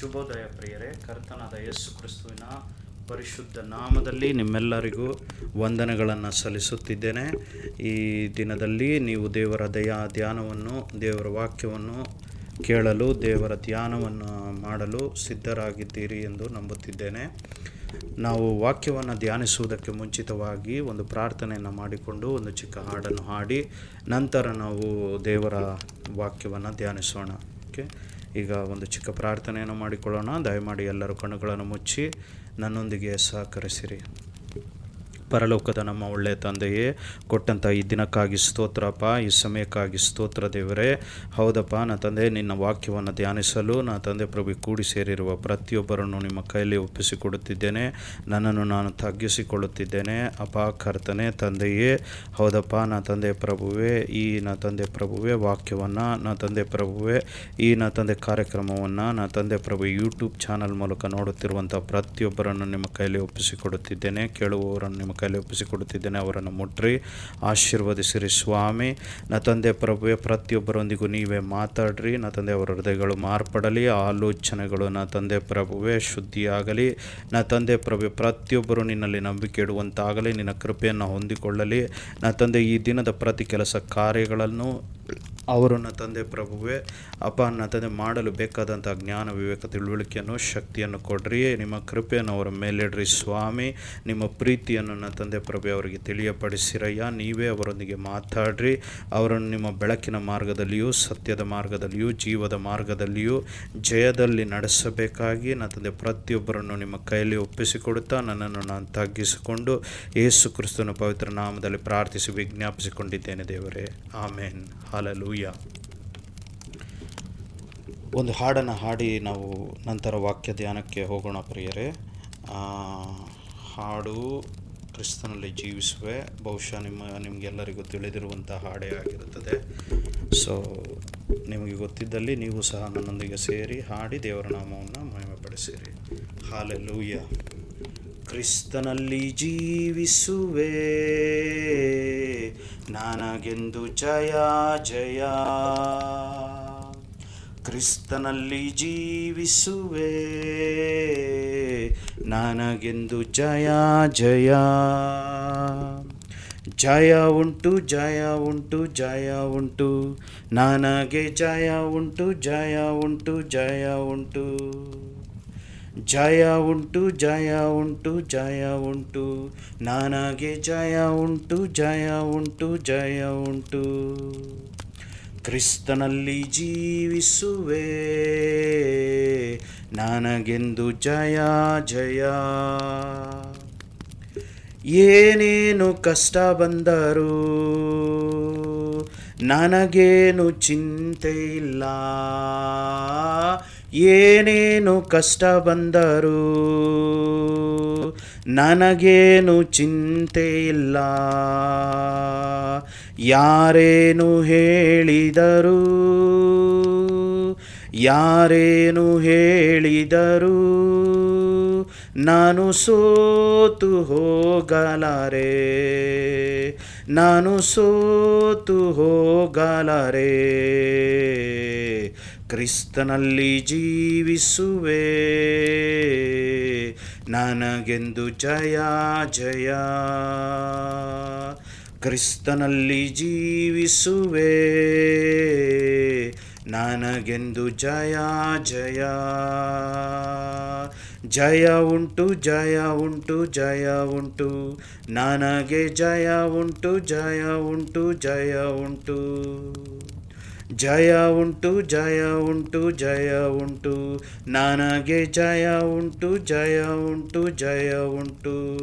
ಶುಭೋದಯ ಪ್ರಿಯರೇ, ಕರ್ತನಾದ ಯೇಸು ಕ್ರಿಸ್ತುವಿನ ಪರಿಶುದ್ಧ ನಾಮದಲ್ಲಿ ನಿಮ್ಮೆಲ್ಲರಿಗೂ ವಂದನೆಗಳನ್ನು ಸಲ್ಲಿಸುತ್ತಿದ್ದೇನೆ. ಈ ದಿನದಲ್ಲಿ ನೀವು ದೇವರ ದಯಾ ಧ್ಯಾನವನ್ನು, ದೇವರ ವಾಕ್ಯವನ್ನು ಕೇಳಲು, ದೇವರ ಧ್ಯಾನವನ್ನು ಮಾಡಲು ಸಿದ್ಧರಾಗಿದ್ದೀರಿ ಎಂದು ನಂಬುತ್ತಿದ್ದೇನೆ. ನಾವು ವಾಕ್ಯವನ್ನು ಧ್ಯಾನಿಸುವುದಕ್ಕೆ ಮುಂಚಿತವಾಗಿ ಒಂದು ಪ್ರಾರ್ಥನೆಯನ್ನು ಮಾಡಿಕೊಂಡು ಒಂದು ಚಿಕ್ಕ ಹಾಡನ್ನು ಹಾಡಿ, ನಂತರ ನಾವು ದೇವರ ವಾಕ್ಯವನ್ನು ಧ್ಯಾನಿಸೋಣ. ಓಕೆ? ಈಗ ಒಂದು ಚಿಕ್ಕ ಪ್ರಾರ್ಥನೆಯನ್ನು ಮಾಡಿಕೊಳ್ಳೋಣ. ದಯಮಾಡಿ ಎಲ್ಲರೂ ಕಣ್ಣುಗಳನ್ನು ಮುಚ್ಚಿ ನನ್ನೊಂದಿಗೆ ಸಹಕರಿಸಿರಿ. ಪರಲೋಕದ ನಮ್ಮ ಒಳ್ಳೆಯ ತಂದೆಯೇ ಕೊಟ್ಟಂಥ ಈ ದಿನಕ್ಕಾಗಿ ಸ್ತೋತ್ರಪ್ಪ, ಈ ಸಮಯಕ್ಕಾಗಿ ಸ್ತೋತ್ರ ದೇವರೇ. ಹೌದಪ್ಪ, ನಾ ತಂದೆ, ನಿನ್ನ ವಾಕ್ಯವನ್ನು ಧ್ಯಾನಿಸಲು ನಾ ತಂದೆ ಪ್ರಭು ಕೂಡಿ ಸೇರಿರುವ ಪ್ರತಿಯೊಬ್ಬರನ್ನು ನಿಮ್ಮ ಕೈಯಲ್ಲಿ ಒಪ್ಪಿಸಿಕೊಡುತ್ತಿದ್ದೇನೆ. ನನ್ನನ್ನು ನಾನು ತಗ್ಗಿಸಿಕೊಳ್ಳುತ್ತಿದ್ದೇನೆ. ಅಪ, ಕರ್ತನೆ, ತಂದೆಯೇ. ಹೌದಪ್ಪ, ನಾ ತಂದೆ ಪ್ರಭುವೇ, ಈ ನಾ ತಂದೆ ಪ್ರಭುವೇ ವಾಕ್ಯವನ್ನು, ನಾ ತಂದೆ ಪ್ರಭುವೇ, ಈ ನಾ ತಂದೆ ಕಾರ್ಯಕ್ರಮವನ್ನು, ನಾ ತಂದೆ ಪ್ರಭು ಯೂಟ್ಯೂಬ್ ಚಾನಲ್ ಮೂಲಕ ನೋಡುತ್ತಿರುವಂಥ ಪ್ರತಿಯೊಬ್ಬರನ್ನು ನಿಮ್ಮ ಕೈಯಲ್ಲಿ ಒಪ್ಪಿಸಿಕೊಡುತ್ತಿದ್ದೇನೆ. ಕೇಳುವವರನ್ನು ನಿಮ್ಮ ಕೈಯಲ್ಲಿ ಒಪ್ಪಿಸಿಕೊಡುತ್ತಿದ್ದೇನೆ, ಅವರನ್ನು ಮುಟ್ರಿ, ಆಶೀರ್ವದಿಸಿರಿ ಸ್ವಾಮಿ. ನಾ ತಂದೆ ಪ್ರಭುವೆ, ಪ್ರತಿಯೊಬ್ಬರೊಂದಿಗೂ ನೀವೇ ಮಾತಾಡ್ರಿ. ನಾ ತಂದೆ ಅವರ ಹೃದಯಗಳು ಮಾರ್ಪಡಲಿ, ಆಲೋಚನೆಗಳು ನಾ ತಂದೆ ಪ್ರಭುವೆ ಶುದ್ಧಿಯಾಗಲಿ. ನಾ ತಂದೆ ಪ್ರಭು ಪ್ರತಿಯೊಬ್ಬರು ನಿನ್ನಲ್ಲಿ ನಂಬಿಕೆ ಇಡುವಂತಾಗಲಿ, ನಿನ್ನ ಕೃಪೆಯನ್ನು ಹೊಂದಿಕೊಳ್ಳಲಿ. ನಾ ತಂದೆ, ಈ ದಿನದ ಪ್ರತಿ ಕೆಲಸ ಕಾರ್ಯಗಳನ್ನು ಅವರು ನನ್ನ ತಂದೆ ಪ್ರಭುವೆ ಅಪ್ಪ ನನ್ನ ತಂದೆ ಮಾಡಲು ಬೇಕಾದಂಥ ಜ್ಞಾನ, ವಿವೇಕ, ತಿಳುವಳಿಕೆಯನ್ನು, ಶಕ್ತಿಯನ್ನು ಕೊಡ್ರಿ. ನಿಮ್ಮ ಕೃಪೆಯನ್ನು ಅವರ ಮೇಲಿಡ್ರಿ ಸ್ವಾಮಿ. ನಿಮ್ಮ ಪ್ರೀತಿಯನ್ನು ನನ್ನ ತಂದೆ ಪ್ರಭು ಅವರಿಗೆ ತಿಳಿಯಪಡಿಸಿರಯ್ಯ. ನೀವೇ ಅವರೊಂದಿಗೆ ಮಾತಾಡ್ರಿ. ಅವರನ್ನು ನಿಮ್ಮ ಬೆಳಕಿನ ಮಾರ್ಗದಲ್ಲಿಯೂ, ಸತ್ಯದ ಮಾರ್ಗದಲ್ಲಿಯೂ, ಜೀವದ ಮಾರ್ಗದಲ್ಲಿಯೂ, ಜಯದಲ್ಲಿ ನಡೆಸಬೇಕಾಗಿ ನನ್ನ ತಂದೆ ಪ್ರತಿಯೊಬ್ಬರನ್ನು ನಿಮ್ಮ ಕೈಯಲ್ಲಿ ಒಪ್ಪಿಸಿಕೊಡುತ್ತಾ ನನ್ನನ್ನು ನಾನು ತಗ್ಗಿಸಿಕೊಂಡು ಯೇಸು ಕ್ರಿಸ್ತನ ಪವಿತ್ರ ನಾಮದಲ್ಲಿ ಪ್ರಾರ್ಥಿಸಿ ವಿಜ್ಞಾಪಿಸಿಕೊಂಡಿದ್ದೇನೆ ದೇವರೇ. ಆಮೇನ್. ಹಾಲಲೂಯ ಒಂದು ಹಾಡನ್ನು ಹಾಡಿ ನಾವು ನಂತರ ವಾಕ್ಯ ಧ್ಯಾನಕ್ಕೆ ಹೋಗೋಣ ಪ್ರಿಯರೇ. ಹಾಡು ಕ್ರಿಸ್ತನಲ್ಲಿ ಜೀವಿಸುವೆ. ಬಹುಶಃ ನಿಮ್ಮ, ನಿಮಗೆಲ್ಲರಿಗೂ ತಿಳಿದಿರುವಂಥ ಹಾಡೇ ಆಗಿರುತ್ತದೆ. ಸೊ ನಿಮಗೆ ಗೊತ್ತಿದ್ದಲ್ಲಿ ನೀವು ಸಹ ನನ್ನೊಂದಿಗೆ ಸೇರಿ ಹಾಡಿ ದೇವರ ನಾಮವನ್ನು ಮಹಿಮೆಪಡಿಸಿರಿ. ಹಾಲೆಲೂಯ ಕ್ರಿಸ್ತನಲ್ಲಿ ಜೀವಿಸುವೆ. ನನಗೆಂದು ಜಯ ಜಯ. ಕ್ರಿಸ್ತನಲ್ಲಿ ಜೀವಿಸುವೆ. ನನಗೆಂದು ಜಯ ಜಯ. ಜಯ ಉಂಟು ಜಯ ಉಂಟು ಜಯ ಉಂಟು. ನನಗೆ ಜಯ ಉಂಟು ಜಯ ಉಂಟು ಜಯ ಉಂಟು. ಜಯ ಉಂಟು ಜಯ ಉಂಟು ಜಯ ಉಂಟು. ನನಗೆ ಜಯ ಉಂಟು ಜಯ ಉಂಟು ಜಯ ಉಂಟು. ಕ್ರಿಸ್ತನಲ್ಲಿ ಜೀವಿಸುವೆ. ನನಗೆಂದು ಜಯ ಜಯ. ಏನೇನು ಕಷ್ಟ ಬಂದರೂ ನನಗೇನು ಚಿಂತೆ ಇಲ್ಲ ಏನೇನು ಕಷ್ಟ ಬಂದರೂ ನನಗೇನು ಚಿಂತೆ ಇಲ್ಲ. ಯಾರೇನು ಹೇಳಿದರು ಯಾರೇನು ಹೇಳಿದರು ನಾನು ಸೋತು ಹೋಗಲಾರೆ. ನಾನು ಸೋತು ಹೋಗಲಾರೆ. ಕ್ರಿಸ್ತನಲ್ಲಿ ಜೀವಿಸುವೆ. ನನಗೆಂದು ಜಯ ಜಯ. ಕ್ರಿಸ್ತನಲ್ಲಿ ಜೀವಿಸುವೆ. ನನಗೆಂದು ಜಯ ಜಯ. ಜಯ ಉಂಟು ಜಯ ಉಂಟು ಜಯ ಉಂಟು. ನನಗೆ ಜಯ ಉಂಟು ಜಯ ಉಂಟು ಜಯ ಉಂಟು. ಜಯ ಉಂಟು ಜಯ ಉಂಟು ಜಯ ಉಂಟು. ನನಗೆ ಜಯ ಉಂಟು ಜಯ ಉಂಟು ಜಯ ಉಂಟು.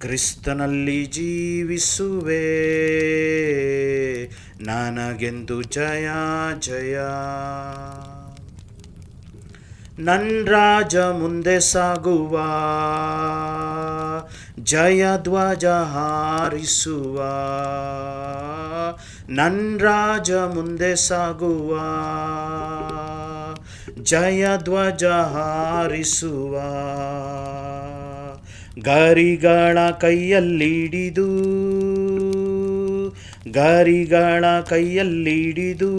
ಕ್ರಿಸ್ತನಲ್ಲಿ ಜೀವಿಸುವೆ. ನನಗೆಂದು ಜಯ ಜಯ. ನನ್ ರಾಜ ಮುಂದೆ ಸಾಗುವ. ಜಯ ಧ್ವಜ ಹಾರಿಸುವ. ನನ್ ರಾಜ ಮುಂದೆ ಸಾಗುವ, ಜಯ ಧ್ವಜ ಹಾರಿಸುವ, ಗರಿಗಳ ಕೈಯಲ್ಲಿಡಿದು ಗರಿಗಳ ಕೈಯಲ್ಲಿಡಿದು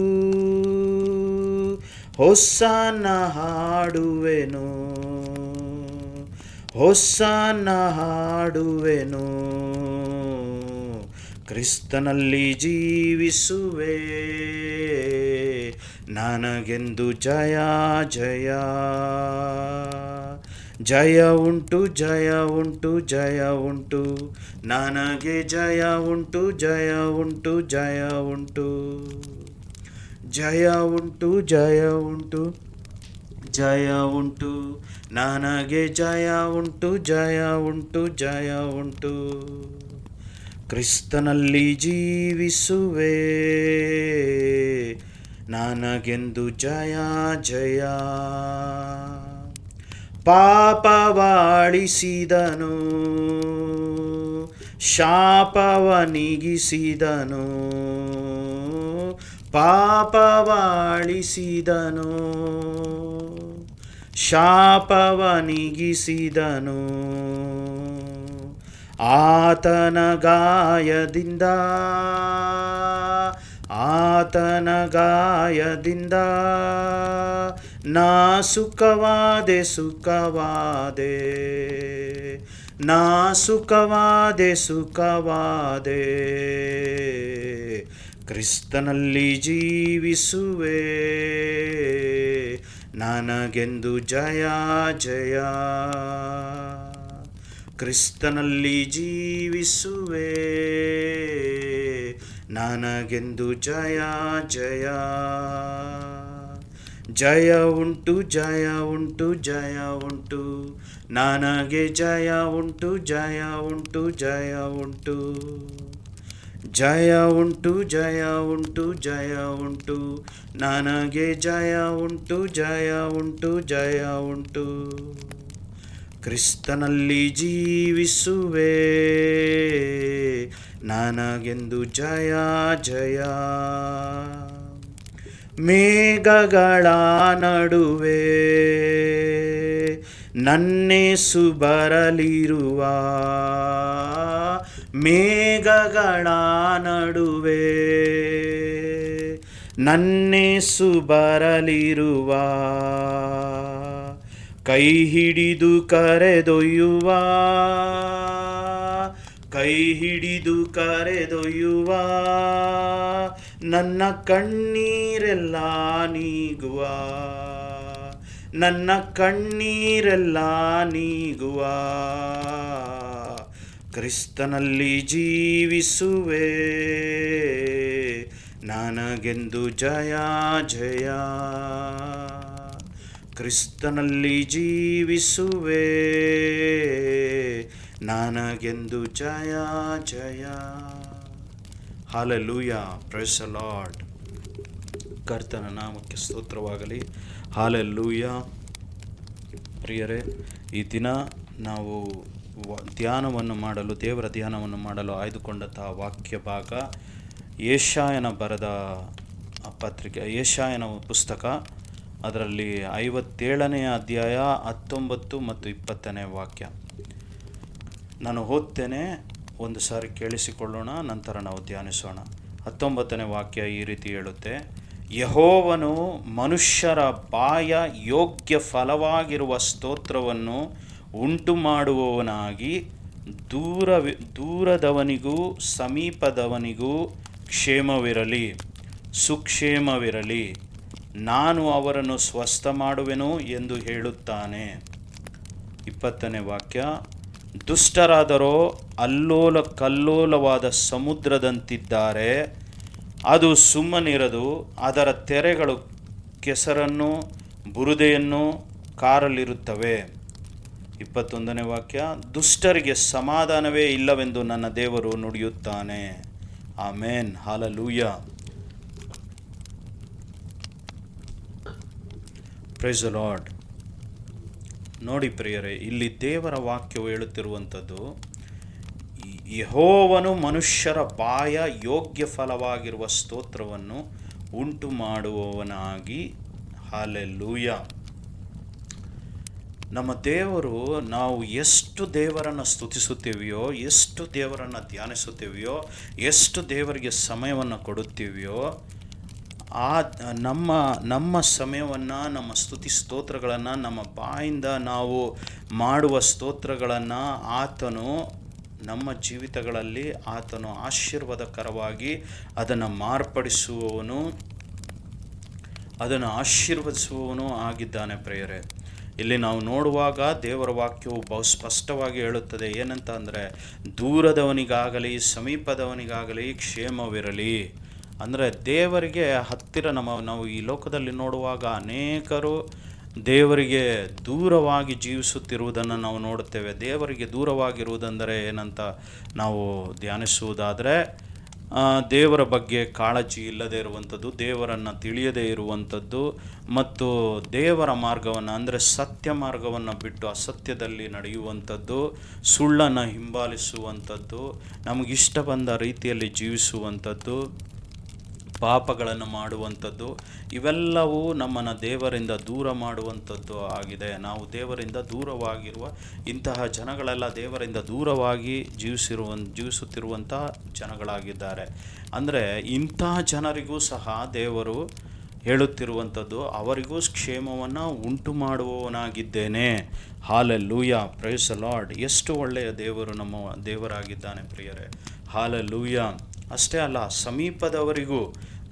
ಹೊಸನ ಹಾಡುವೆನು ಹೊಸನ ಹಾಡುವೆನು. ಕ್ರಿಸ್ತನಲ್ಲಿ ಜೀವಿಸುವೆ ನನಗೆಂದು ಜಯ ಜಯ ಜಯ ಉಂಟು ಜಯ ಉಂಟು ಜಯ ಉಂಟು ನನಗೆ ಜಯ ಉಂಟು ಜಯ ಉಂಟು ಜಯ ಉಂಟು ಜಯ ಉಂಟು ಜಯ ಉಂಟು ಜಯ ಉಂಟು ನನಗೆ ಜಯ ಉಂಟು ಜಯ ಉಂಟು ಜಯ ಉಂಟು ಕ್ರಿಸ್ತನಲ್ಲಿ ಜೀವಿಸುವೆ. ನನಗೆಂದು ಜಯ ಜಯ. ಪಾಪವಾಳಿಸಿದನು ಶಾಪವನಿಗಿಸಿದನು. ಪಾಪವಾಳಿಸಿದನು ಶಾಪವ ನೀಗಿಸಿದನು ಆತನ ಗಾಯದಿಂದ ಆತನ ಗಾಯದಿಂದ ನಾ ಸುಖವಾದೆ ಸುಖವಾದೆ, ನಾ ಸುಖವಾದೆ ಸುಖವಾದೆ, ಕ್ರಿಸ್ತನಲ್ಲಿ ಜೀವಿಸುವೆ, ನನಗೆಂದು ಜಯ ಜಯ. ಕ್ರಿಸ್ತನಲ್ಲಿ ಜೀವಿಸುವೆ. ನನಗೆಂದು ಜಯ ಜಯ. ಜಯ ಉಂಟು ಜಯ ಉಂಟು ಜಯ ಉಂಟು. ನನಗೆ ಜಯ ಉಂಟು ಜಯ ಉಂಟು ಜಯ ಉಂಟು. ಜಯ ಉಂಟು ಜಯ ಉಂಟು ಜಯ ಉಂಟು. ನನಗೆ ಜಯ ಉಂಟು ಜಯ ಉಂಟು ಜಯ ಉಂಟು. ಕ್ರಿಸ್ತನಲ್ಲಿ ಜೀವಿಸುವೆ. ನನಗೆಂದು ಜಯ ಜಯ. ಮೇಘಗಳ ನಡುವೆ ನನ್ನೇಸು ಬರಲಿರುವ ಮೇಘಗಳ ನಡುವೆ ನನ್ನೇಸು ಬರಲಿರುವ ಕೈ ಹಿಡಿದು ಕರೆದೊಯ್ಯುವ, ಕೈ ಹಿಡಿದು ಕರೆದೊಯ್ಯುವ, ನನ್ನ ಕಣ್ಣೀರೆಲ್ಲ ನೀಗುವ, ನನ್ನ ಕಣ್ಣೀರೆಲ್ಲ ನೀಗುವ. ಕ್ರಿಸ್ತನಲ್ಲಿ ಜೀವಿಸುವೆ, ನನಗೆಂದು ಜಯ ಜಯ. ಕ್ರಿಸ್ತನಲ್ಲಿ ಜೀವಿಸುವೆ. ನನಗೆಂದು ಜಯ ಜಯ. ಹಾಲೆಲೂಯ ಪ್ರೆಸ್ ಲಾರ್ಡ್ ಕರ್ತನ ನಾಮಕ್ಕೆ ಸ್ತೋತ್ರವಾಗಲಿ. ಹಾಲೆಲ್ಲೂಯ ಪ್ರಿಯರೇ, ಈ ದಿನ ನಾವು ಧ್ಯಾನವನ್ನು ಮಾಡಲು, ದೇವರ ಧ್ಯಾನವನ್ನು ಮಾಡಲು ಆಯ್ದುಕೊಂಡಂತಹ ವಾಕ್ಯ ಭಾಗ ಏಷಾಯನ ಬರೆದ ಪತ್ರಿಕೆ, ಏಷಾಯನ ಪುಸ್ತಕ. ಅದರಲ್ಲಿ ಐವತ್ತೇಳನೆಯ ಅಧ್ಯಾಯ ಹತ್ತೊಂಬತ್ತು ಮತ್ತು ಇಪ್ಪತ್ತನೇ ವಾಕ್ಯ. ನಾನು ಓದ್ತೇನೆ ಒಂದು ಸಾರಿ ಕೇಳಿಸಿಕೊಳ್ಳೋಣ, ನಂತರ ನಾವು ಧ್ಯಾನಿಸೋಣ. ಹತ್ತೊಂಬತ್ತನೇ ವಾಕ್ಯ ಈ ರೀತಿ ಹೇಳುತ್ತೆ, ಯಹೋವನು ಮನುಷ್ಯರ ಬಾಯ ಯೋಗ್ಯ ಫಲವಾಗಿರುವ ಸ್ತೋತ್ರವನ್ನು ಉಂಟು ಮಾಡುವವನಾಗಿ ದೂರ ದೂರದವನಿಗೂ ಸಮೀಪದವನಿಗೂ ಕ್ಷೇಮವಿರಲಿ, ಸುಕ್ಷೇಮವಿರಲಿ. ನಾನು ಅವರನ್ನು ಸ್ವಸ್ಥ ಮಾಡುವೆನು ಎಂದು ಹೇಳುತ್ತಾನೆ. ಇಪ್ಪತ್ತನೇ ವಾಕ್ಯ, ದುಷ್ಟರಾದರೋ ಅಲ್ಲೋಲ ಕಲ್ಲೋಲವಾದ ಸಮುದ್ರದಂತಿದ್ದಾರೆ. ಅದು ಸುಮ್ಮನಿರದು, ಅದರ ತೆರೆಗಳು ಕೆಸರನ್ನು ಬುರುದೆಯನ್ನು ಕಾರಲಿರುತ್ತವೆ. ಇಪ್ಪತ್ತೊಂದನೇ ವಾಕ್ಯ, ದುಷ್ಟರಿಗೆ ಸಮಾಧಾನವೇ ಇಲ್ಲವೆಂದು ನನ್ನ ದೇವರು ನುಡಿಯುತ್ತಾನೆ. ಆಮೇನ್. ಹಾಲಲೂಯ. ಪ್ರೈಸ್ ಲಾರ್ಡ್ ನೋಡಿ ಪ್ರಿಯರೇ, ಇಲ್ಲಿ ದೇವರ ವಾಕ್ಯವು ಹೇಳುತ್ತಿರುವಂಥದ್ದು ಯಹೋವನು ಮನುಷ್ಯರ ಬಾಯ ಯೋಗ್ಯ ಫಲವಾಗಿರುವ ಸ್ತೋತ್ರವನ್ನು ಉಂಟು ಮಾಡುವವನಾಗಿ ಹಾಲೆಲ್ಲೂಯ ನಮ್ಮ ದೇವರು ನಾವು ಎಷ್ಟು ದೇವರನ್ನು ಸ್ತುತಿಸುತ್ತೇವೆಯೋ, ಎಷ್ಟು ದೇವರನ್ನು ಧ್ಯಾನಿಸುತ್ತೇವೆಯೋ, ಎಷ್ಟು ದೇವರಿಗೆ ಸಮಯವನ್ನು ಕೊಡುತ್ತೀವಿಯೋ ಆ, ನಮ್ಮ ನಮ್ಮ ಸಮಯವನ್ನು, ನಮ್ಮ ಸ್ತುತಿ ಸ್ತೋತ್ರಗಳನ್ನು, ನಮ್ಮ ಬಾಯಿಂದ ನಾವು ಮಾಡುವ ಸ್ತೋತ್ರಗಳನ್ನು ಆತನು ನಮ್ಮ ಜೀವಿತಗಳಲ್ಲಿ ಆತನು ಆಶೀರ್ವಾದಕರವಾಗಿ ಅದನ್ನು ಮಾರ್ಪಡಿಸುವವನು, ಅದನ್ನು ಆಶೀರ್ವದಿಸುವವನು ಆಗಿದ್ದಾನೆ ಪ್ರೇಯರೆ. ಇಲ್ಲಿ ನಾವು ನೋಡುವಾಗ ದೇವರ ವಾಕ್ಯವು ಬಹು ಸ್ಪಷ್ಟವಾಗಿ ಹೇಳುತ್ತದೆ. ಏನಂತ ಅಂದರೆ, ದೂರದವನಿಗಾಗಲಿ, ಸಮೀಪದವನಿಗಾಗಲಿ ಕ್ಷೇಮವಿರಲಿ. ಅಂದರೆ ದೇವರಿಗೆ ಹತ್ತಿರ ನಮ್ಮ ನಾವು ಈ ಲೋಕದಲ್ಲಿ ನೋಡುವಾಗ ಅನೇಕರು ದೇವರಿಗೆ ದೂರವಾಗಿ ಜೀವಿಸುತ್ತಿರುವುದನ್ನು ನಾವು ನೋಡುತ್ತೇವೆ. ದೇವರಿಗೆ ದೂರವಾಗಿರುವುದೆಂದರೆ ಏನಂತ ನಾವು ಧ್ಯಾನಿಸುವುದಾದರೆ ದೇವರ ಬಗ್ಗೆ ಕಾಳಜಿ ಇಲ್ಲದೆ ಇರುವಂಥದ್ದು, ದೇವರನ್ನು ತಿಳಿಯದೇ ಇರುವಂಥದ್ದು ಮತ್ತು ದೇವರ ಮಾರ್ಗವನ್ನು ಅಂದರೆ ಸತ್ಯ ಮಾರ್ಗವನ್ನು ಬಿಟ್ಟು ಅಸತ್ಯದಲ್ಲಿ ನಡೆಯುವಂಥದ್ದು, ಸುಳ್ಳನ್ನು ಹಿಂಬಾಲಿಸುವಂಥದ್ದು ನಮಗಿಷ್ಟ ಬಂದ ರೀತಿಯಲ್ಲಿ ಜೀವಿಸುವಂಥದ್ದು. ಪಾಪಗಳನ್ನು ಮಾಡುವಂಥದ್ದು, ಇವೆಲ್ಲವೂ ನಮ್ಮನ್ನು ದೇವರಿಂದ ದೂರ ಮಾಡುವಂಥದ್ದು ಆಗಿದೆ. ನಾವು ದೇವರಿಂದ ದೂರವಾಗಿರುವ ಇಂತಹ ಜನಗಳೆಲ್ಲ ದೇವರಿಂದ ದೂರವಾಗಿ ಜೀವಿಸಿರುವ, ಜೀವಿಸುತ್ತಿರುವಂಥ ಜನಗಳಾಗಿದ್ದಾರೆ. ಅಂದರೆ ಇಂತಹ ಜನರಿಗೂ ಸಹ ದೇವರು ಹೇಳುತ್ತಿರುವಂಥದ್ದು, ಅವರಿಗೂ ಕ್ಷೇಮವನ್ನು ಉಂಟು ಮಾಡುವವನಾಗಿದ್ದೇನೆ. ಹಾಲೆಲ್ಲೂಯ ಪ್ರೈಸ್ ಲಾರ್ಡ್ ಎಷ್ಟು ಒಳ್ಳೆಯ ದೇವರು ನಮ್ಮ ದೇವರಾಗಿದ್ದಾನೆ ಪ್ರಿಯರೇ. ಹಾಲೆಲ್ಲೂಯ. ಅಷ್ಟೇ ಅಲ್ಲ ಸಮೀಪದವರಿಗೂ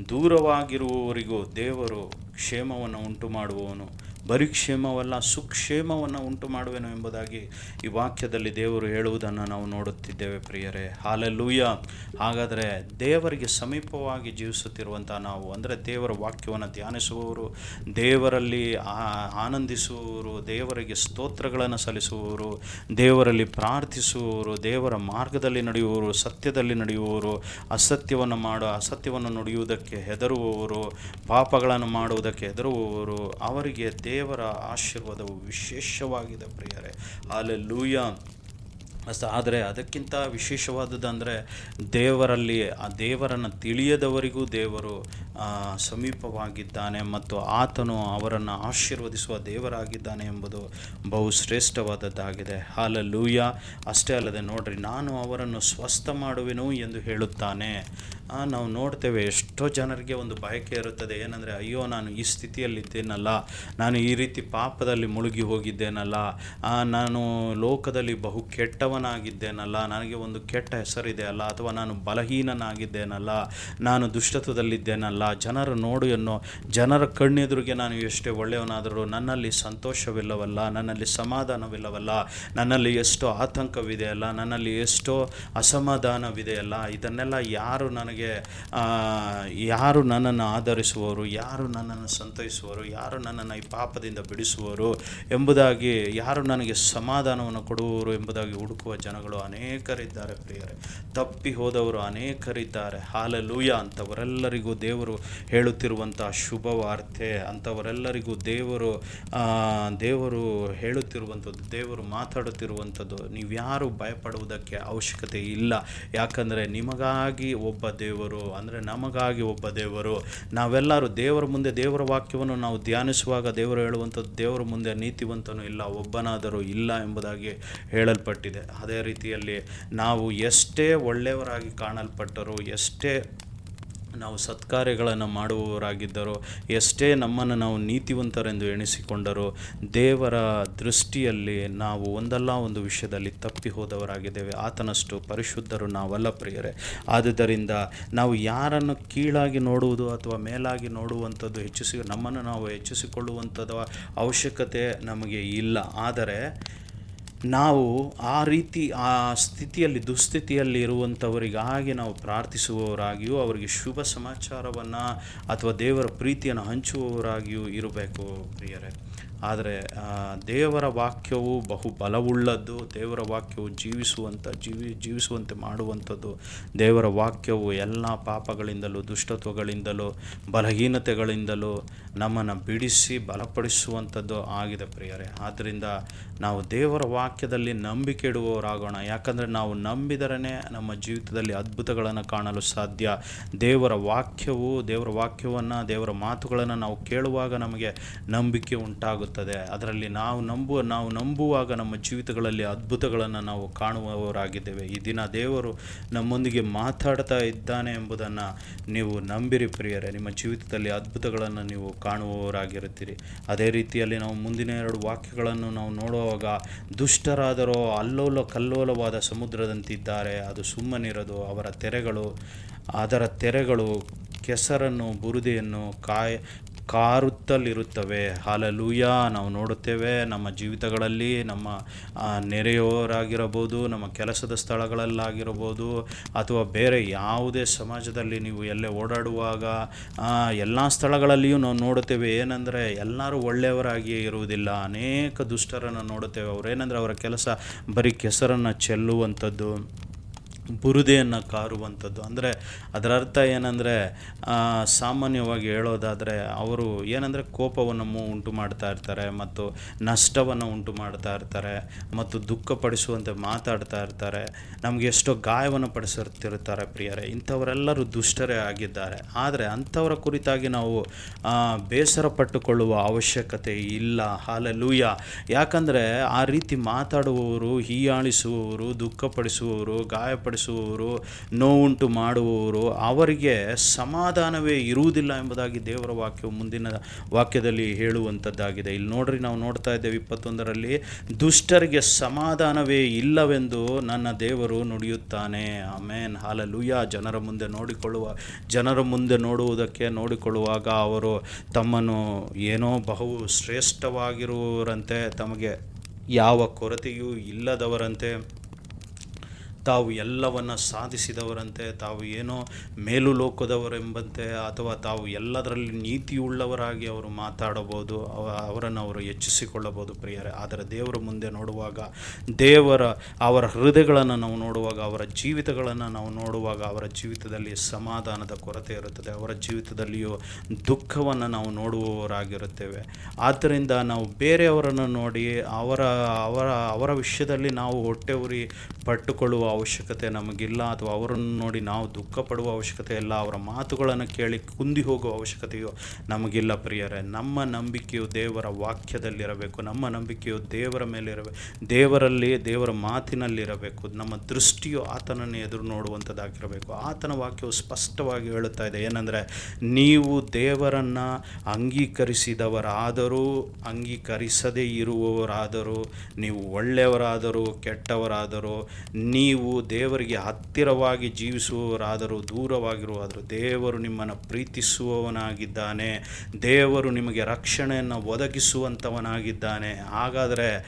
ದೂರವಾಗಿರುವವರಿಗೂ ದೇವರು ಕ್ಷೇಮವನ್ನು ಉಂಟು ಮಾಡುವವನು ಬರೀ ಕ್ಷೇಮವಲ್ಲ ಸುಕ್ಷೇಮವನ್ನು ಉಂಟು ಮಾಡುವೆನು ಎಂಬುದಾಗಿ ಈ ವಾಕ್ಯದಲ್ಲಿ ದೇವರು ಹೇಳುವುದನ್ನು ನಾವು ನೋಡುತ್ತಿದ್ದೇವೆ ಪ್ರಿಯರೇ. ಹಾಲೆಲ್ಲೂಯ. ಹಾಗಾದರೆ ದೇವರಿಗೆ ಸಮೀಪವಾಗಿ ಜೀವಿಸುತ್ತಿರುವಂಥ ನಾವು, ಅಂದರೆ ದೇವರ ವಾಕ್ಯವನ್ನು ಧ್ಯಾನಿಸುವವರು, ದೇವರಲ್ಲಿ ಆನಂದಿಸುವವರು, ದೇವರಿಗೆ ಸ್ತೋತ್ರಗಳನ್ನು ಸಲ್ಲಿಸುವವರು, ದೇವರಲ್ಲಿ ಪ್ರಾರ್ಥಿಸುವವರು, ದೇವರ ಮಾರ್ಗದಲ್ಲಿ ನಡೆಯುವವರು, ಸತ್ಯದಲ್ಲಿ ನಡೆಯುವವರು, ಅಸತ್ಯವನ್ನು ಮಾಡೋ, ಅಸತ್ಯವನ್ನು ನುಡಿಯುವುದಕ್ಕೆ ಹೆದರುವವರು, ಪಾಪಗಳನ್ನು ಮಾಡುವುದಕ್ಕೆ ಹೆದರುವವರು, ಅವರಿಗೆ ದೇವರ ಆಶೀರ್ವಾದವು ವಿಶೇಷವಾಗಿದೆ ಪ್ರಿಯರೇ. ಅಲ್ಲೆಲ್ಲೂಯ ಲೂಯ ಆದರೆ ಅದಕ್ಕಿಂತ ವಿಶೇಷವಾದದ್ದು ಅಂದರೆ ದೇವರಲ್ಲಿ, ಆ ದೇವರನ್ನು ತಿಳಿಯದವರಿಗೂ ದೇವರು ಸಮೀಪವಾಗಿದ್ದಾನೆ ಮತ್ತು ಆತನು ಅವರನ್ನು ಆಶೀರ್ವದಿಸುವ ದೇವರಾಗಿದ್ದಾನೆ ಎಂಬುದು ಬಹು ಶ್ರೇಷ್ಠವಾದದ್ದಾಗಿದೆ. ಹಾಲಲ್ಲೂಯ. ಅಷ್ಟೇ ಅಲ್ಲದೆ ನೋಡ್ರಿ, ನಾನು ಅವರನ್ನು ಸ್ವಸ್ಥ ಮಾಡುವೆನು ಎಂದು ಹೇಳುತ್ತಾನೆ. ನಾವು ನೋಡ್ತೇವೆ ಎಷ್ಟೋ ಜನರಿಗೆ ಒಂದು ಬಯಕೆ ಇರುತ್ತದೆ. ಏನಂದರೆ, ಅಯ್ಯೋ, ನಾನು ಈ ಸ್ಥಿತಿಯಲ್ಲಿದ್ದೇನಲ್ಲ, ನಾನು ಈ ರೀತಿ ಪಾಪದಲ್ಲಿ ಮುಳುಗಿ ಹೋಗಿದ್ದೇನಲ್ಲ ನಾನು ಲೋಕದಲ್ಲಿ ಬಹು ಕೆಟ್ಟವನಾಗಿದ್ದೇನಲ್ಲ, ನನಗೆ ಒಂದು ಕೆಟ್ಟ ಹೆಸರಿದೆ ಅಲ್ಲ ಅಥವಾ ನಾನು ಬಲಹೀನನಾಗಿದ್ದೇನಲ್ಲ, ನಾನು ದುಷ್ಟತ್ವದಲ್ಲಿದ್ದೇನಲ್ಲ ಜನರು ನೋಡು ಎನ್ನೋ, ಜನರ ಕಣ್ಣೆದುರಿಗೆ ನಾನು ಎಷ್ಟೇ ಒಳ್ಳೆಯವನಾದರೂ ನನ್ನಲ್ಲಿ ಸಂತೋಷವಿಲ್ಲವಲ್ಲ, ನನ್ನಲ್ಲಿ ಸಮಾಧಾನವಿಲ್ಲವಲ್ಲ, ನನ್ನಲ್ಲಿ ಎಷ್ಟೋ ಆತಂಕವಿದೆಯಲ್ಲ, ನನ್ನಲ್ಲಿ ಎಷ್ಟೋ ಅಸಮಾಧಾನವಿದೆಯಲ್ಲ, ಇದನ್ನೆಲ್ಲ ಯಾರು ನನಗೆ ಯಾರು ನನ್ನನ್ನು ಆಧರಿಸುವವರು, ಯಾರು ನನ್ನನ್ನು ಸಂತೈಸುವರು ಯಾರು ನನ್ನನ್ನು ಈ ಪಾಪದಿಂದ ಬಿಡಿಸುವರು ಎಂಬುದಾಗಿ, ಯಾರು ನನಗೆ ಸಮಾಧಾನವನ್ನು ಕೊಡುವರು ಎಂಬುದಾಗಿ ಹುಡುಕುವ ಜನಗಳು ಅನೇಕರಿದ್ದಾರೆ ಪ್ರಿಯರೇ. ತಪ್ಪಿ ಹೋದವರು ಅನೇಕರಿದ್ದಾರೆ. ಹಾಲಲೂಯ ಅಂತವರೆಲ್ಲರಿಗೂ ದೇವರು ಹೇಳುತ್ತಿರುವಂಥ ಶುಭ ವಾರ್ತೆ ಅಂಥವರೆಲ್ಲರಿಗೂ ದೇವರು ದೇವರು ಹೇಳುತ್ತಿರುವಂಥದ್ದು, ದೇವರು ಮಾತಾಡುತ್ತಿರುವಂಥದ್ದು, ನೀವ್ಯಾರು ಭಯಪಡುವುದಕ್ಕೆ ಅವಶ್ಯಕತೆ ಇಲ್ಲ. ಯಾಕಂದರೆ ನಿಮಗಾಗಿ ಒಬ್ಬ ದೇವರು, ಅಂದರೆ ನಮಗಾಗಿ ಒಬ್ಬ ದೇವರು. ನಾವೆಲ್ಲರೂ ದೇವರ ಮುಂದೆ ದೇವರ ವಾಕ್ಯವನ್ನು ನಾವು ಧ್ಯಾನಿಸುವಾಗ ದೇವರು ಹೇಳುವಂಥದ್ದು, ದೇವರ ಮುಂದೆ ನೀತಿವಂತನೂ ಇಲ್ಲ, ಒಬ್ಬನಾದರೂ ಇಲ್ಲ ಎಂಬುದಾಗಿ ಹೇಳಲ್ಪಟ್ಟಿದೆ. ಅದೇ ರೀತಿಯಲ್ಲಿ ನಾವು ಎಷ್ಟೇ ಒಳ್ಳೆಯವರಾಗಿ ಕಾಣಲ್ಪಟ್ಟರೂ, ಎಷ್ಟೇ ನಾವು ಸತ್ಕಾರ್ಯಗಳನ್ನು ಮಾಡುವವರಾಗಿದ್ದರೂ, ಎಷ್ಟೇ ನಮ್ಮನ್ನು ನಾವು ನೀತಿವಂತರೆಂದು ಎಣಿಸಿಕೊಂಡರೂ, ದೇವರ ದೃಷ್ಟಿಯಲ್ಲಿ ನಾವು ಒಂದಲ್ಲ ಒಂದು ವಿಷಯದಲ್ಲಿ ತಪ್ಪಿ ಹೋದವರಾಗಿದ್ದೇವೆ. ಆತನಷ್ಟು ಪರಿಶುದ್ಧರು ನಾವಲ್ಲ ಪ್ರಿಯರೇ. ಆದುದರಿಂದ ನಾವು ಯಾರನ್ನು ಕೀಳಾಗಿ ನೋಡುವುದು ಅಥವಾ ಮೇಲಾಗಿ ನೋಡುವಂಥದ್ದು ಹೆಚ್ಚಿಸಿ, ನಮ್ಮನ್ನು ನಾವು ಹೆಚ್ಚಿಸಿಕೊಳ್ಳುವಂಥದ್ದು ಅವಶ್ಯಕತೆ ನಮಗೆ ಇಲ್ಲ. ಆದರೆ ನಾವು ಆ ರೀತಿ, ಆ ಸ್ಥಿತಿಯಲ್ಲಿ, ದುಸ್ಥಿತಿಯಲ್ಲಿ ಇರುವಂಥವರಿಗಾಗಿ ನಾವು ಪ್ರಾರ್ಥಿಸುವವರಾಗಿಯೂ, ಅವರಿಗೆ ಶುಭ ಸಮಾಚಾರವನ್ನು ಅಥವಾ ದೇವರ ಪ್ರೀತಿಯನ್ನು ಹಂಚುವವರಾಗಿಯೂ ಇರಬೇಕು ಪ್ರಿಯರೇ. ಆದರೆ ದೇವರ ವಾಕ್ಯವು ಬಹು ಬಲವುಳ್ಳದ್ದು, ದೇವರ ವಾಕ್ಯವು ಜೀವಿಸುವಂಥ ಜೀವಿ, ಜೀವಿಸುವಂತೆ ಮಾಡುವಂಥದ್ದು, ದೇವರ ವಾಕ್ಯವು ಎಲ್ಲ ಪಾಪಗಳಿಂದಲೂ, ದುಷ್ಟತ್ವಗಳಿಂದಲೂ, ಬಲಹೀನತೆಗಳಿಂದಲೂ ನಮ್ಮನ್ನು ಬಿಡಿಸಿ ಬಲಪಡಿಸುವಂಥದ್ದು ಆಗಿದೆ ಪ್ರಿಯರೇ. ಆದ್ದರಿಂದ ನಾವು ದೇವರ ವಾಕ್ಯದಲ್ಲಿ ನಂಬಿಕೆ ಇಡುವವರಾಗೋಣ. ಯಾಕಂದರೆ ನಾವು ನಂಬಿದರೇ ನಮ್ಮ ಜೀವಿತದಲ್ಲಿ ಅದ್ಭುತಗಳನ್ನು ಕಾಣಲು ಸಾಧ್ಯ. ದೇವರ ವಾಕ್ಯವು, ದೇವರ ವಾಕ್ಯವನ್ನು, ದೇವರ ಮಾತುಗಳನ್ನು ನಾವು ಕೇಳುವಾಗ ನಮಗೆ ನಂಬಿಕೆ ಉಂಟಾಗುತ್ತೆ ಅದರಲ್ಲಿ ನಾವು ನಂಬುವ ನಾವು ನಂಬುವಾಗ ನಮ್ಮ ಜೀವಿತಗಳಲ್ಲಿ ಅದ್ಭುತಗಳನ್ನು ನಾವು ಕಾಣುವವರಾಗಿದ್ದೇವೆ. ಈ ದಿನ ದೇವರು ನಮ್ಮೊಂದಿಗೆ ಮಾತಾಡ್ತಾ ಇದ್ದಾನೆ ಎಂಬುದನ್ನು ನೀವು ನಂಬಿರಿ ಪ್ರಿಯರೇ. ನಿಮ್ಮ ಜೀವಿತದಲ್ಲಿ ಅದ್ಭುತಗಳನ್ನು ನೀವು ಕಾಣುವವರಾಗಿರುತ್ತೀರಿ. ಅದೇ ರೀತಿಯಲ್ಲಿ ನಾವು ಮುಂದಿನ ಎರಡು ವಾಕ್ಯಗಳನ್ನು ನಾವು ನೋಡುವಾಗ, ದುಷ್ಟರಾದರೂ ಅಲ್ಲೋಲ ಕಲ್ಲೋಲವಾದ ಸಮುದ್ರದಂತಿದ್ದಾರೆ. ಅದು ಸುಮ್ಮನಿರೋದು. ಅವರ ತೆರೆಗಳು, ಅದರ ತೆರೆಗಳು ಕೆಸರನ್ನು, ಬುರುದೆಯನ್ನು ಕಾಯ ಕಾರುತ್ತಲಿರುತ್ತವೆ. ಹಾಲಲೂಯ, ನಾವು ನೋಡುತ್ತೇವೆ ನಮ್ಮ ಜೀವಿತಗಳಲ್ಲಿ ನಮ್ಮ ನೆರೆಯವರಾಗಿರಬಹುದು ನಮ್ಮ ಕೆಲಸದ ಸ್ಥಳಗಳಲ್ಲಾಗಿರಬಹುದು, ಅಥವಾ ಬೇರೆ ಯಾವುದೇ ಸಮಾಜದಲ್ಲಿ ನೀವು ಎಲ್ಲೇ ಓಡಾಡುವಾಗ ಎಲ್ಲ ಸ್ಥಳಗಳಲ್ಲಿಯೂ ನಾವು ನೋಡುತ್ತೇವೆ. ಏನಂದರೆ, ಎಲ್ಲರೂ ಒಳ್ಳೆಯವರಾಗಿಯೇ ಇರುವುದಿಲ್ಲ. ಅನೇಕ ದುಷ್ಟರನ್ನು ನೋಡುತ್ತೇವೆ. ಅವರೇನೆಂದರೆ ಅವರ ಕೆಲಸ ಬರೀ ಕೆಸರನ್ನು ಚೆಲ್ಲುವಂಥದ್ದು. ಬುರುದೆಯನ್ನು ಕಾರುವಂಥದ್ದು. ಅಂದರೆ ಅದರ ಅರ್ಥ ಏನಂದರೆ ಸಾಮಾನ್ಯವಾಗಿ ಹೇಳೋದಾದರೆ ಅವರು ಏನಂದರೆ ಕೋಪವನ್ನು ಉಂಟು ಮಾಡ್ತಾ ಇರ್ತಾರೆ ಮತ್ತು ನಷ್ಟವನ್ನು ಉಂಟು ಮಾಡ್ತಾ ಇರ್ತಾರೆ ಮತ್ತು ದುಃಖಪಡಿಸುವಂತೆ ಮಾತಾಡ್ತಾ ಇರ್ತಾರೆ. ನಮಗೆ ಎಷ್ಟೋ ಗಾಯವನ್ನು ಪಡಿಸುತ್ತಿರುತ್ತಾರೆ ಪ್ರಿಯರೇ. ಇಂಥವರೆಲ್ಲರೂ ದುಷ್ಟರೇ ಆಗಿದ್ದಾರೆ. ಆದರೆ ಅಂಥವರ ಕುರಿತಾಗಿ ನಾವು ಬೇಸರ ಪಟ್ಟುಕೊಳ್ಳುವ ಅವಶ್ಯಕತೆ ಇಲ್ಲ. ಹಾಲೆಲೂಯ. ಯಾಕಂದರೆ ಆ ರೀತಿ ಮಾತಾಡುವವರು, ಹೀಯಾಳಿಸುವವರು, ದುಃಖಪಡಿಸುವವರು ಗಾಯಪಡಿಸುವವರು ನೋವುಂಟು ಮಾಡುವವರು, ಅವರಿಗೆ ಸಮಾಧಾನವೇ ಇರುವುದಿಲ್ಲ ಎಂಬುದಾಗಿ ದೇವರ ವಾಕ್ಯವು ಮುಂದಿನ ವಾಕ್ಯದಲ್ಲಿ ಹೇಳುವಂಥದ್ದಾಗಿದೆ. ಇಲ್ಲಿ ನೋಡ್ರಿ, ನಾವು ನೋಡ್ತಾ ಇದ್ದೇವೆ ಇಪ್ಪತ್ತೊಂದರಲ್ಲಿ, ದುಷ್ಟರಿಗೆ ಸಮಾಧಾನವೇ ಇಲ್ಲವೆಂದು ನನ್ನ ದೇವರು ನುಡಿಯುತ್ತಾನೆ. ಆಮೇನ್. ಹಾಲಲುಯ್ಯ ಜನರ ಮುಂದೆ ನೋಡಿಕೊಳ್ಳುವ, ಜನರ ಮುಂದೆ ನೋಡುವುದಕ್ಕೆ ನೋಡಿಕೊಳ್ಳುವಾಗ ಅವರು ತಮ್ಮನ್ನು ಏನೋ ಬಹು ಶ್ರೇಷ್ಠವಾಗಿರುವವರಂತೆ, ತಮಗೆ ಯಾವ ಕೊರತೆಯೂ ಇಲ್ಲದವರಂತೆ ತಾವು ಎಲ್ಲವನ್ನು ಸಾಧಿಸಿದವರಂತೆ, ತಾವು ಏನೋ ಮೇಲು ಲೋಕದವರೆಂಬಂತೆ ಅಥವಾ ತಾವು ಎಲ್ಲದರಲ್ಲಿ ನೀತಿಯುಳ್ಳವರಾಗಿ ಅವರು ಮಾತಾಡಬಹುದು ಅವರನ್ನು ಅವರು ಹೆಚ್ಚಿಸಿಕೊಳ್ಳಬಹುದು ಪ್ರಿಯರೇ. ಆದರೆ ದೇವರ ಮುಂದೆ ನೋಡುವಾಗ, ದೇವರ, ಅವರ ಹೃದಯಗಳನ್ನು ನಾವು ನೋಡುವಾಗ, ಅವರ ಜೀವಿತಗಳನ್ನು ನಾವು ನೋಡುವಾಗ ಅವರ ಜೀವಿತದಲ್ಲಿ ಸಮಾಧಾನದ ಕೊರತೆ ಇರುತ್ತದೆ. ಅವರ ಜೀವಿತದಲ್ಲಿಯೂ ದುಃಖವನ್ನು ನಾವು ನೋಡುವವರಾಗಿರುತ್ತೇವೆ. ಆದ್ದರಿಂದ ನಾವು ಬೇರೆಯವರನ್ನು ನೋಡಿ ಅವರ ಅವರ ಅವರ ವಿಷಯದಲ್ಲಿ ನಾವು ಹೊಟ್ಟೆ ಉರಿ ಪಟ್ಟುಕೊಳ್ಳುವ ಅವಶ್ಯಕತೆ ನಮಗಿಲ್ಲ ಅಥವಾ ಅವರನ್ನು ನೋಡಿ ನಾವು ದುಃಖ ಪಡುವ ಅವಶ್ಯಕತೆ ಇಲ್ಲ, ಅವರ ಮಾತುಗಳನ್ನು ಕೇಳಿ ಕುಂದಿ ಹೋಗುವ ಅವಶ್ಯಕತೆಯು ನಮಗಿಲ್ಲ ಪ್ರಿಯರೇ. ನಮ್ಮ ನಂಬಿಕೆಯು ದೇವರ ವಾಕ್ಯದಲ್ಲಿರಬೇಕು. ನಮ್ಮ ನಂಬಿಕೆಯು ದೇವರ ಮೇಲೆ ಇರಬೇಕು ದೇವರಲ್ಲಿ, ದೇವರ ಮಾತಿನಲ್ಲಿರಬೇಕು. ನಮ್ಮ ದೃಷ್ಟಿಯು ಆತನನ್ನು ಎದುರು ನೋಡುವಂಥದ್ದಾಗಿರಬೇಕು. ಆತನ ವಾಕ್ಯವು ಸ್ಪಷ್ಟವಾಗಿ ಹೇಳುತ್ತಾ ಇದೆ. ಏನಂದರೆ, ನೀವು ದೇವರನ್ನು ಅಂಗೀಕರಿಸಿದವರಾದರೂ, ಅಂಗೀಕರಿಸದೇ ಇರುವವರಾದರೂ, ನೀವು ಒಳ್ಳೆಯವರಾದರೂ, ಕೆಟ್ಟವರಾದರೂ, ನೀವು ದೇವರಿಗೆ ಹತ್ತಿರವಾಗಿ ಜೀವಿಸುವವರಾದರೂ ದೂರವಾಗಿರುವಾದರೂ ದೇವರು ನಿಮ್ಮನ್ನು ಪ್ರೀತಿಸುವವನಾಗಿದ್ದಾನೆ. ದೇವರು ನಿಮಗೆ ರಕ್ಷಣೆಯನ್ನು ಒದಗಿಸುವಂಥವನಾಗಿದ್ದಾನೆ. ಹಾಗಾದರೆ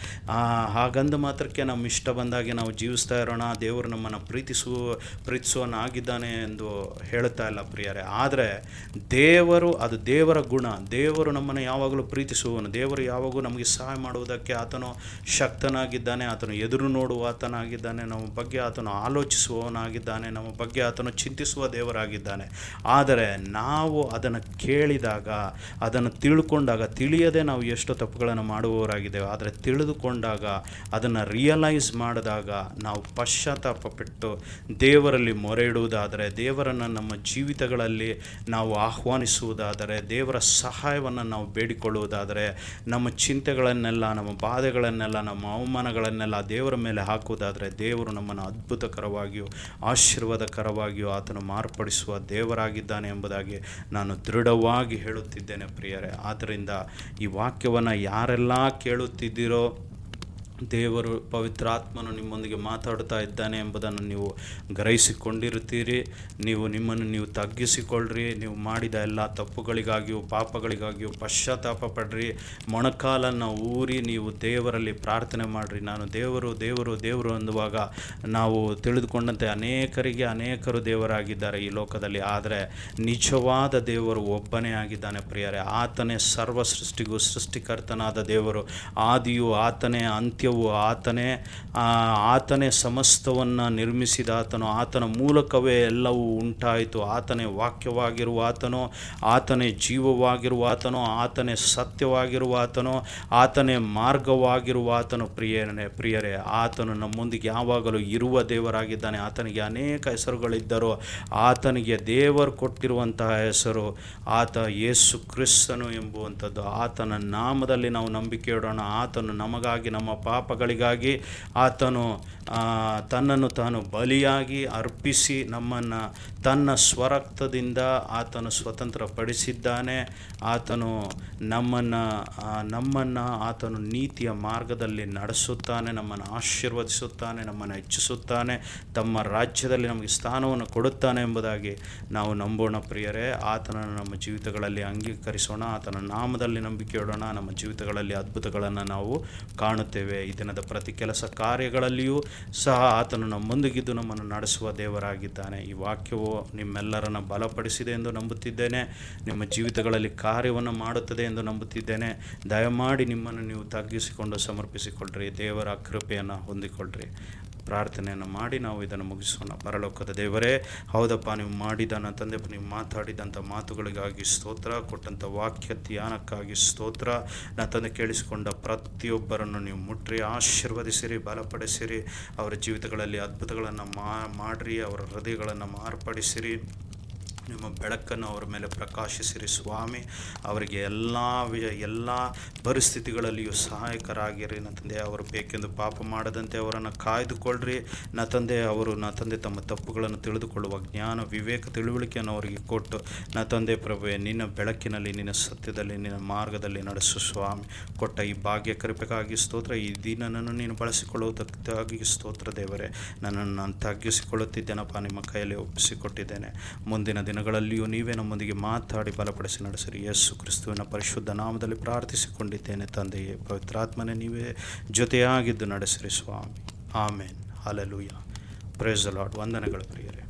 ಹಾಗಂದ ಮಾತ್ರಕ್ಕೆ ನಮ್ಮ ಇಷ್ಟ ಬಂದಾಗೆ ನಾವು ಜೀವಿಸ್ತಾ ಇರೋಣ. ದೇವರು ನಮ್ಮನ್ನು ಪ್ರೀತಿಸುವ ಪ್ರೀತಿಸುವನಾಗಿದ್ದಾನೆ ಎಂದು ಹೇಳ್ತಾ ಇಲ್ಲ ಪ್ರಿಯರೇ. ಆದರೆ, ದೇವರು, ಅದು ದೇವರ ಗುಣ. ದೇವರು ನಮ್ಮನ್ನು ಯಾವಾಗಲೂ ಪ್ರೀತಿಸುವವನು. ದೇವರು ಯಾವಾಗಲೂ ನಮಗೆ ಸಹಾಯ ಮಾಡುವುದಕ್ಕೆ ಆತನು ಶಕ್ತನಾಗಿದ್ದಾನೆ. ಆತನು ಎದುರು ನೋಡುವ ಆತನಾಗಿದ್ದಾನೆ. ನಮ್ಮ ಬಗ್ಗೆ ಆತನು ಆಲೋಚಿಸುವವನಾಗಿದ್ದಾನೆ, ನಮ್ಮ ಬಗ್ಗೆ ಆತನು ಚಿಂತಿಸುವ ದೇವರಾಗಿದ್ದಾನೆ. ಆದರೆ ನಾವು ಅದನ್ನು ಕೇಳಿದಾಗ, ಅದನ್ನು ತಿಳ್ಕೊಂಡಾಗ, ತಿಳಿಯದೆ ನಾವು ಎಷ್ಟು ತಪ್ಪುಗಳನ್ನು ಮಾಡುವವರಾಗಿದ್ದೇವೆ, ಆದರೆ ತಿಳಿದುಕೊಂಡಾಗ, ಅದನ್ನು ರಿಯಲೈಸ್ ಮಾಡಿದಾಗ ನಾವು ಪಶ್ಚಾತ್ತಾಪಪಟ್ಟು ದೇವರಲ್ಲಿ ಮೊರೆ ಇಡುವುದಾದರೆ ದೇವರನ್ನು ನಮ್ಮ ಜೀವಿತಗಳಲ್ಲಿ ನಾವು ಆಹ್ವಾನಿಸುವುದಾದರೆ, ದೇವರ ಸಹಾಯವನ್ನು ನಾವು ಬೇಡಿಕೊಳ್ಳುವುದಾದರೆ, ನಮ್ಮ ಚಿಂತೆಗಳನ್ನೆಲ್ಲ, ನಮ್ಮ ಬಾಧೆಗಳನ್ನೆಲ್ಲ, ನಮ್ಮ ಅವಮಾನಗಳನ್ನೆಲ್ಲ ದೇವರ ಮೇಲೆ ಹಾಕುವುದಾದರೆ ದೇವರು ನಮ್ಮನ್ನು ಅದ್ಭುತಕರವಾಗಿಯೂ, ಆಶೀರ್ವಾದಕರವಾಗಿಯೂ ಆತನು ಮಾರ್ಪಡಿಸುವ ದೇವರಾಗಿದ್ದಾನೆ ಎಂಬುದಾಗಿ ನಾನು ದೃಢವಾಗಿ ಹೇಳುತ್ತಿದ್ದೇನೆ ಪ್ರಿಯರೇ. ಆದ್ದರಿಂದ ಈ ವಾಕ್ಯವನ್ನು ಯಾರೆಲ್ಲ ಕೇಳುತ್ತಿದ್ದೀರೋ ದೇವರು ಪವಿತ್ರಾತ್ಮನು ನಿಮ್ಮೊಂದಿಗೆ ಮಾತಾಡ್ತಾ ಇದ್ದಾನೆ ಎಂಬುದನ್ನು ನೀವು ಗ್ರಹಿಸಿಕೊಂಡಿರುತ್ತೀರಿ. ನೀವು ನಿಮ್ಮನ್ನು ನೀವು ತಗ್ಗಿಸಿಕೊಳ್ಳ್ರಿ ನೀವು ಮಾಡಿದ ಎಲ್ಲ ತಪ್ಪುಗಳಿಗಾಗಿಯೂ ಪಾಪಗಳಿಗಾಗಿಯೂ ಪಶ್ಚಾತ್ತಾಪ ಪಡ್ರಿ. ಮೊಣಕಾಲನ್ನು ಊರಿ ನೀವು ದೇವರಲ್ಲಿ ಪ್ರಾರ್ಥನೆ ಮಾಡಿರಿ. ನಾನು ದೇವರು ದೇವರು ದೇವರು ಅಂದುವಾಗ ನಾವು ತಿಳಿದುಕೊಂಡಂತೆ ಅನೇಕರಿಗೆ ಅನೇಕರು ದೇವರಾಗಿದ್ದಾರೆ ಈ ಲೋಕದಲ್ಲಿ. ಆದರೆ ನಿಜವಾದ ದೇವರು ಒಬ್ಬನೇ ಆಗಿದ್ದಾನೆ ಪ್ರಿಯರೇ. ಆತನೇ ಸರ್ವ ಸೃಷ್ಟಿಗೂ ಸೃಷ್ಟಿಕರ್ತನಾದ ದೇವರು. ಆದಿಯು ಆತನೇ ಅಂತ್ಯ ವಾಕ್ಯವು ಆತನೇ ಆತನೇ ಸಮಸ್ತವನ್ನು ನಿರ್ಮಿಸಿದ ಆತನು, ಆತನ ಮೂಲಕವೇ ಎಲ್ಲವೂ ಉಂಟಾಯಿತು. ಆತನೇ ವಾಕ್ಯವಾಗಿರುವ ಆತನು, ಆತನೇ ಜೀವವಾಗಿರುವ ಆತನು, ಆತನೇ ಸತ್ಯವಾಗಿರುವ ಆತನು, ಆತನೇ ಮಾರ್ಗವಾಗಿರುವ ಆತನು. ಪ್ರಿಯನೇ, ಪ್ರಿಯರೇ, ಆತನು ನಮ್ಮೊಂದಿಗೆ ಯಾವಾಗಲೂ ಇರುವ ದೇವರಾಗಿದ್ದಾನೆ. ಆತನಿಗೆ ಅನೇಕ ಹೆಸರುಗಳಿದ್ದರೂ. ಆತನಿಗೆ ದೇವರು ಕೊಟ್ಟಿರುವಂತಹ ಹೆಸರು ಆತ ಯೇಸು ಕ್ರಿಸ್ತನು ಎಂಬುವಂಥದ್ದು. ಆತನ ನಾಮದಲ್ಲಿ ನಾವು ನಂಬಿಕೆ ಇಡೋಣ. ಆತನು ನಮಗಾಗಿ ನಮ್ಮ ಪಾಪಗಳಿಗಾಗಿ ಆತನು ತನ್ನನ್ನು ತಾನು ಬಲಿಯಾಗಿ ಅರ್ಪಿಸಿ ನಮ್ಮನ್ನು ತನ್ನ ಸ್ವರಕ್ತದಿಂದ ಆತನು ಸ್ವತಂತ್ರಪಡಿಸಿದ್ದಾನೆ. ಆತನು ನಮ್ಮನ್ನು ನಮ್ಮನ್ನು ಆತನು ನೀತಿಯ ಮಾರ್ಗದಲ್ಲಿ ನಡೆಸುತ್ತಾನೆ, ನಮ್ಮನ್ನು ಆಶೀರ್ವದಿಸುತ್ತಾನೆ, ನಮ್ಮನ್ನು ಹೆಚ್ಚಿಸುತ್ತಾನೆ, ತಮ್ಮ ರಾಜ್ಯದಲ್ಲಿ ನಮಗೆ ಸ್ಥಾನವನ್ನು ಕೊಡುತ್ತಾನೆ ಎಂಬುದಾಗಿ ನಾವು ನಂಬೋಣ ಪ್ರಿಯರೇ. ಆತನನ್ನು ನಮ್ಮ ಜೀವಿತಗಳಲ್ಲಿ ಅಂಗೀಕರಿಸೋಣ, ಆತನ ನಾಮದಲ್ಲಿ ನಂಬಿಕೆ ಇಡೋಣ ನಮ್ಮ ಜೀವಿತಗಳಲ್ಲಿ ಅದ್ಭುತಗಳನ್ನು ನಾವು ಕಾಣುತ್ತೇವೆ. ಈ ದಿನದ ಪ್ರತಿ ಕೆಲಸ ಕಾರ್ಯಗಳಲ್ಲಿಯೂ ಸಹ ಆತನು ನಮ್ಮೊಂದಿಗಿದ್ದು ನಮ್ಮನ್ನು ನಡೆಸುವ ದೇವರಾಗಿದ್ದಾನೆ. ಈ ವಾಕ್ಯವು ನಿಮ್ಮೆಲ್ಲರನ್ನು ಬಲಪಡಿಸಿದೆ ಎಂದು ನಂಬುತ್ತಿದ್ದೇನೆ. ನಿಮ್ಮ ಜೀವಿತಗಳಲ್ಲಿ ಕಾರ್ಯವನ್ನು ಮಾಡುತ್ತದೆ ಎಂದು ನಂಬುತ್ತಿದ್ದೇನೆ. ದಯಮಾಡಿ ನಿಮ್ಮನ್ನು ನೀವು ತಗ್ಗಿಸಿಕೊಂಡು ಸಮರ್ಪಿಸಿಕೊಳ್ಳ್ರಿ ದೇವರ ಕೃಪೆಯನ್ನು ಹೊಂದಿಕೊಳ್ಳ್ರಿ ಪ್ರಾರ್ಥನೆಯನ್ನು ಮಾಡಿ ನಾವು ಇದನ್ನು ಮುಗಿಸೋಣ. ಪರಲೋಕದ ದೇವರೇ, ಹೌದಪ್ಪ, ನೀವು ಮಾಡಿದ ತಂದೆ ನೀವು ಮಾತಾಡಿದಂಥ ಮಾತುಗಳಿಗಾಗಿ ಸ್ತೋತ್ರ ಕೊಟ್ಟಂಥ ವಾಕ್ಯ ಧ್ಯಾನಕ್ಕಾಗಿ ಸ್ತೋತ್ರ. ನನ್ನ ತಂದೆ ಕೇಳಿಸಿಕೊಂಡ ಪ್ರತಿಯೊಬ್ಬರನ್ನು ನೀವು ಮುಟ್ಟ್ರಿ ಆಶೀರ್ವದಿಸಿರಿ, ಬಲಪಡಿಸಿರಿ. ಅವರ ಜೀವಿತಗಳಲ್ಲಿ ಅದ್ಭುತಗಳನ್ನು ಮಾಡಿರಿ, ಅವರ ಹೃದಯಗಳನ್ನು ಮಾರ್ಪಡಿಸಿರಿ. ನಿಮ್ಮ ಬೆಳಕನ್ನು ಅವರ ಮೇಲೆ ಪ್ರಕಾಶಿಸಿರಿ ಸ್ವಾಮಿ. ಅವರಿಗೆ ಎಲ್ಲ ವಿ ಎಲ್ಲ ಪರಿಸ್ಥಿತಿಗಳಲ್ಲಿಯೂ ಸಹಾಯಕರಾಗಿರಿ. ನನ್ನ ತಂದೆ ಅವರು ಬೇಕೆಂದು ಪಾಪ ಮಾಡದಂತೆ ಅವರನ್ನು ಕಾಯ್ದುಕೊಳ್ಳ್ರಿ ನನ್ನ ತಂದೆ ಅವರು, ನನ್ನ ತಂದೆ ತಮ್ಮ ತಪ್ಪುಗಳನ್ನು ತಿಳಿದುಕೊಳ್ಳುವ ಜ್ಞಾನ, ವಿವೇಕ, ತಿಳುವಳಿಕೆಯನ್ನು ಅವರಿಗೆ ಕೊಟ್ಟು, ನನ್ನ ತಂದೆ ಪ್ರಭುವೆ, ನಿನ್ನ ಬೆಳಕಿನಲ್ಲಿ, ನಿನ್ನ ಸತ್ಯದಲ್ಲಿ, ನಿನ್ನ ಮಾರ್ಗದಲ್ಲಿ ನಡೆಸು ಸ್ವಾಮಿ. ಕೊಟ್ಟ ಈ ಭಾಗ್ಯ ಕೃಪೆಗಾಗಿ ಸ್ತೋತ್ರ. ಈ ದಿನನನ್ನು ನೀನು ಬಳಸಿಕೊಳ್ಳುವುದಕ್ಕಾಗಿ ಸ್ತೋತ್ರ ದೇವರೇ. ನನ್ನನ್ನು ನಾನು ತಗ್ಗಿಸಿಕೊಳ್ಳುತ್ತಿದ್ದೇನಪ್ಪ, ನಿಮ್ಮ ಕೈಯಲ್ಲಿ ಒಪ್ಪಿಸಿಕೊಟ್ಟಿದ್ದೇನೆ. ಮುಂದಿನ ದಿನಗಳಲ್ಲಿಯೂ ನೀವೇ ನಮ್ಮೊಂದಿಗೆ ಮಾತಾಡಿ ಬಲಪಡಿಸಿ ನಡೆಸಿರಿ. ಯೇಸು ಕ್ರಿಸ್ತುವಿನ ಪರಿಶುದ್ಧ ನಾಮದಲ್ಲಿ ಪ್ರಾರ್ಥಿಸಿಕೊಂಡಿದ್ದೇನೆ ತಂದೆಯೇ, ಪವಿತ್ರಾತ್ಮನೇ ನೀವೇ ಜೊತೆಯಾಗಿದ್ದು ನಡೆಸಿರಿ ಸ್ವಾಮಿ. ಆಮೇನ್. ಹಾಲೆಲೂಯ ಪ್ರೇಸ್ ಅಲಾಡ್ ವಂದನೆಗಳು ಪ್ರಿಯರೇ.